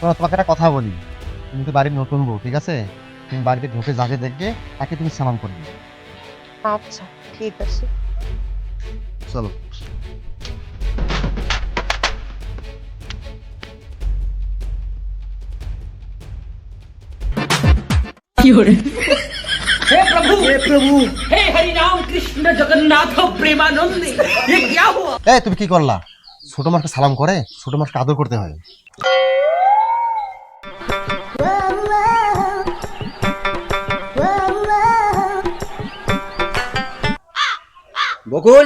তোমার তোমাকে একটা কথা বলি তুমি তো বাড়ির নতুন বউ ঠিক আছে তুমি বাড়িতে ঢুকে যাকে দেখবে তাকে তুমি সালাম করবে আচ্ছা ঠিক আছে চলো हे प्रभु हे प्रभु हे हरि राम कृष्ण जगन्नाथ प्रेमानंद ये क्या हुआ এই তুমি কি করলা ছোট মাছকে সালাম করে ছোট মাছকে আদর করতে হয় বকুল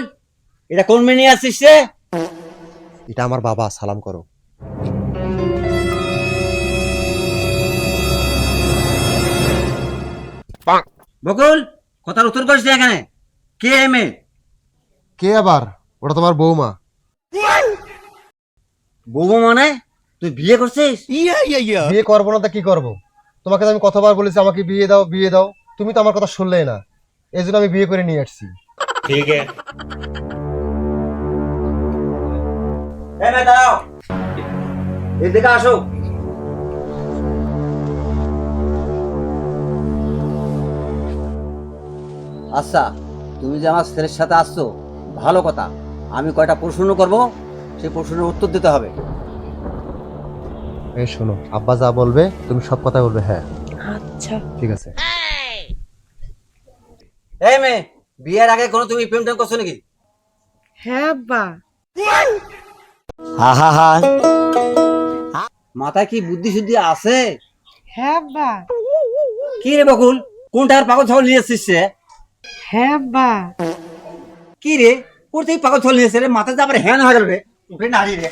এটা কোন মেনে নিয়ে আসছিস রে? এটা আমার বাবা সালাম করো। বকুল কথার উত্তর করিস এখানে। কে এ কে আবার? ওটা তোমার বৌমা। বউ মানে? তুই বিয়ে করছিস? ইয়া ইয়া ইয়া। বিয়ে করব না তা কি করব? তোমাকে তো আমি কতবার বলেছি আমাকে বিয়ে দাও বিয়ে দাও। তুমি তো আমার কথা শুনলে না। এই জন্য আমি বিয়ে করে নিয়ে আসছি। এই মেয়ে দাঁড়াও। এদিকে আসো। আচ্ছা তুমি যে আমার ছেলের সাথে আসছো ভালো কথা। আমি কয়টা প্রশ্ন করব সেই প্রশ্নের উত্তর দিতে হবে। এই শোনো আব্বা যা বলবে তুমি সব কথা বলবে হ্যাঁ। আচ্ছা। ঠিক আছে। এই মেয়ে বিয়ের আগে কোনো তুমি প্রেম টেম করছ নাকি? হ্যাঁ আব্বা। হা হা হা। মাথায় কি বুদ্ধি শুদ্ধি আছে? হ্যাঁ আব্বা। কি রে বকুল? কোনটা আর পাগল ছাগল নিয়ে এসছিস রে? হ্যাঁ আব্বা। কি রে? ওর থেকে পাগল ছাগল নিয়ে এসছে রে? মাথাতে আবার হ্যান হয়ে গেল রে। নাড়ি রে।